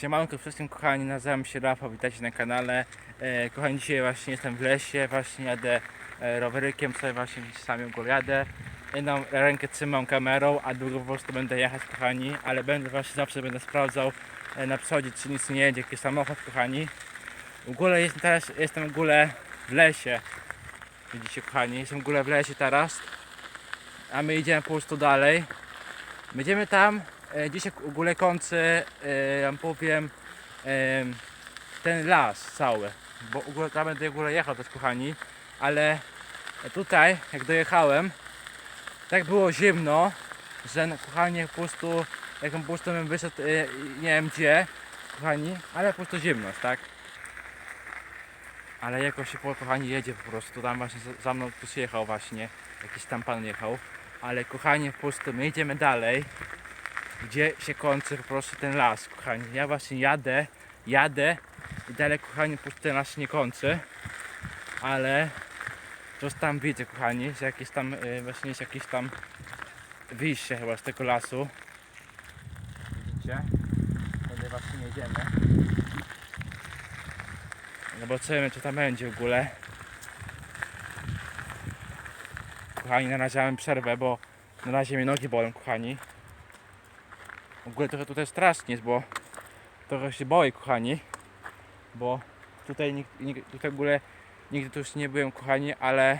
Siemanko wszystkim kochani, nazywam się Rafał, witajcie na kanale. E, kochani, dzisiaj właśnie jestem w lesie, właśnie jadę e, rowerykiem, sobie właśnie sami górę jadę. Jedną rękę trzymam kamerą, a drugą po prostu będę jechać kochani, ale będę właśnie zawsze będę sprawdzał e, na przodzie, czy nic nie jedzie, jakiś samochód kochani. W ogóle jestem teraz, jestem w ogóle w lesie. Widzicie kochani, jestem w ogóle w lesie teraz. A my idziemy po prostu dalej. Będziemy tam dzisiaj w ogóle kończę, e, wam powiem, e, ten las cały. Bo tam będę w ogóle jechał też kochani, ale tutaj jak dojechałem, tak było zimno, że no, kochani po prostu, jak po prostu bym wyszedł, e, nie wiem gdzie, kochani, ale po prostu zimno, tak? Ale jakoś się kochani jedzie po prostu, tam właśnie za- mną ktoś jechał właśnie, jakiś tam pan jechał. Ale kochani, po prostu my idziemy dalej, gdzie się kończy po prostu ten las, kochani. Ja właśnie jadę, jadę i dalej, kochani, po prostu ten las się nie kończy, ale coś tam widzę, kochani, że jakieś tam, y, właśnie jest jakieś tam wyjście chyba z tego lasu. Widzicie? Tutaj właśnie jedziemy. Zobaczymy, co tam będzie w ogóle. Kochani, na razie mamy przerwę, bo na razie mnie nogi bolą, kochani. W ogóle trochę tutaj strasznie jest, bo trochę się boję, kochani. Bo tutaj, nikt, nikt, tutaj w ogóle nigdy tu już nie byłem, kochani, ale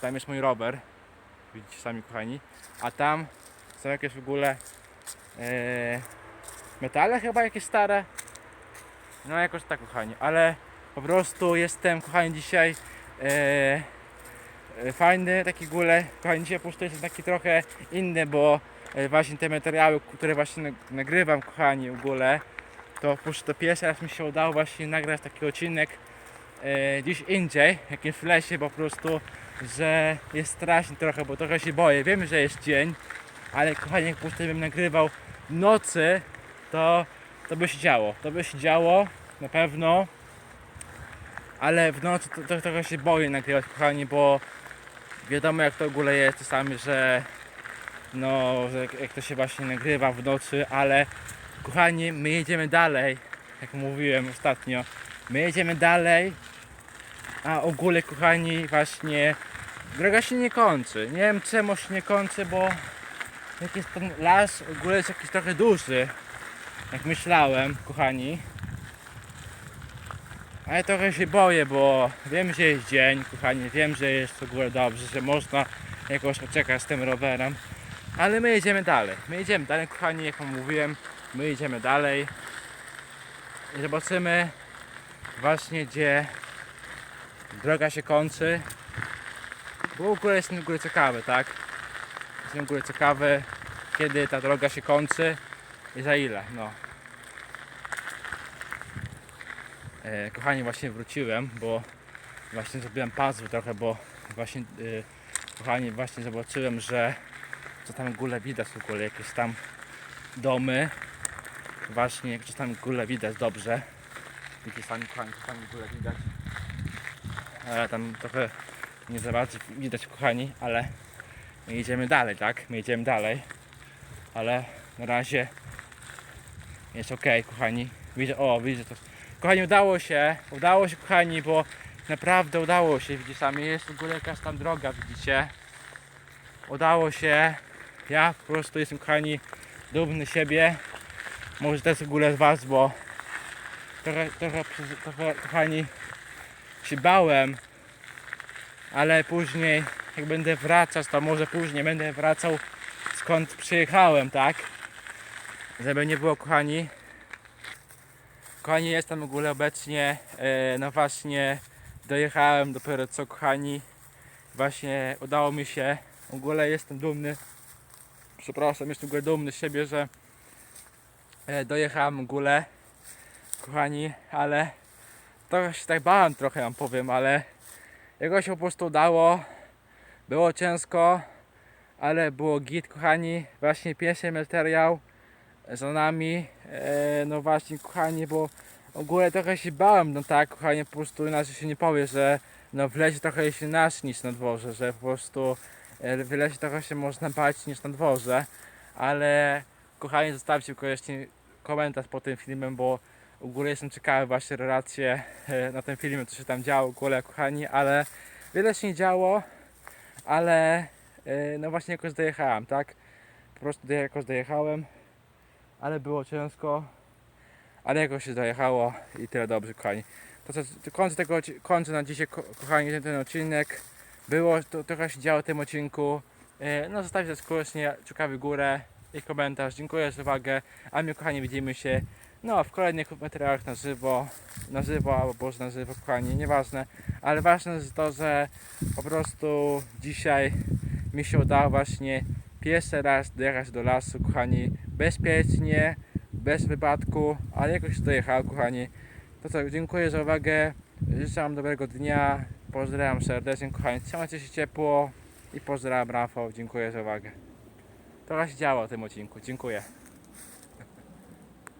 tam jest mój rower. Widzicie sami, kochani. A tam są jakieś w ogóle e, metale chyba jakieś stare. No jakoś tak, kochani, ale po prostu jestem, kochani, dzisiaj e, e, fajny, taki w ogóle, kochani, dzisiaj po prostu taki trochę inny, bo właśnie te materiały, które właśnie nag- nagrywam, kochani, w ogóle, to prostu to pierwszy raz mi się udało właśnie nagrać taki odcinek e, gdzieś indziej, jakimś w lesie, po prostu, że jest strasznie trochę, bo trochę się boję. Wiem, że jest dzień, ale kochani, jak prostu bym nagrywał nocy, to, to by się działo. To by się działo, na pewno. Ale w nocy to, to trochę się boję nagrywać, kochani, bo wiadomo jak to w ogóle jest czasami, że no, jak- jak to się właśnie nagrywa w nocy, ale kochani, my jedziemy dalej, jak mówiłem ostatnio, my jedziemy dalej, a ogóle kochani, właśnie droga się nie kończy. Nie wiem czemu się nie kończy, bo jak jest ten las, ogóle jest jakiś trochę duży, jak myślałem, kochani. Ale trochę się boję, bo wiem, że jest dzień, kochani, wiem, że jest w ogóle dobrze, że można jakoś poczekać z tym rowerem. Ale my jedziemy dalej. My jedziemy dalej, kochani, jak wam mówiłem, my jedziemy dalej. I zobaczymy właśnie, gdzie droga się kończy. Bo w ogóle jestem w ogóle ciekawy, tak? Jestem w ogóle ciekawy, kiedy ta droga się kończy i za ile, no. E, kochani, właśnie wróciłem, bo właśnie zrobiłem puzzle trochę, bo właśnie, e, kochani, właśnie zobaczyłem, że co tam w ogóle widać w ogóle, jakieś tam domy. Właśnie, jakieś tam w ogóle widać dobrze. Sami, kochani, co tam w ogóle widać. Ale tam trochę nie za bardzo widać, kochani, ale my jedziemy dalej, tak? My jedziemy dalej. Ale na razie jest ok, kochani. Widzę, o, widzę to. Kochani, udało się, udało się, kochani, bo naprawdę udało się. Widzicie sami, jest w ogóle jakaś tam droga, widzicie. Udało się. Ja po prostu jestem, kochani, dumny siebie. Może też w ogóle z was, bo trochę, trochę, trochę, kochani, się bałem, ale później, jak będę wracać, to może później będę wracał skąd przyjechałem, tak? Żeby nie było, kochani. Kochani, jestem w ogóle obecnie, e, no właśnie, dojechałem dopiero co, kochani. Właśnie udało mi się, w ogóle jestem dumny, przepraszam, jestem w dumny z siebie, że e, dojechałem ogóle, kochani, ale trochę się tak bałem trochę wam powiem, ale jakoś po prostu udało. Było ciężko, ale było git, kochani. Właśnie pierwszy materiał za nami. E, no właśnie, kochani, bo w ogóle trochę się bałem, no tak, kochani, po prostu inaczej się nie powie, że no w lesie trochę jest inaczej niż na dworze, że po prostu w lesie trochę się można bać niż na dworze, ale kochani, zostawcie koniecznie komentarz pod tym filmem, bo w ogóle jestem ciekawy właśnie relacje e, na tym filmie, co się tam działo w ogóle, kochani, ale wiele się nie działo, ale e, no właśnie jakoś dojechałem, tak? Po prostu jakoś dojechałem, ale było ciężko, ale jakoś się dojechało i tyle dobrze, kochani. To co, kończę, tego, kończę na dzisiaj, ko- kochani, ten odcinek. Było, to, trochę się działo w tym odcinku. E, No zostawcie koniecznie ciekawy górę i komentarz. Dziękuję za uwagę. A my kochani widzimy się no, w kolejnych materiałach na żywo. Na żywo albo boże na żywo, kochani, nieważne. Ale ważne jest to, że po prostu dzisiaj mi się udało właśnie pierwszy raz dojechać do lasu, kochani, bezpiecznie, bez wypadku, ale jakoś dojechało, kochani. To co, dziękuję za uwagę. Życzę Wam dobrego dnia. Pozdrawiam serdecznie, kochani. Trzymajcie się ciepło i pozdrawiam Rafał. Dziękuję za uwagę. Trochę się działo w tym odcinku. Dziękuję.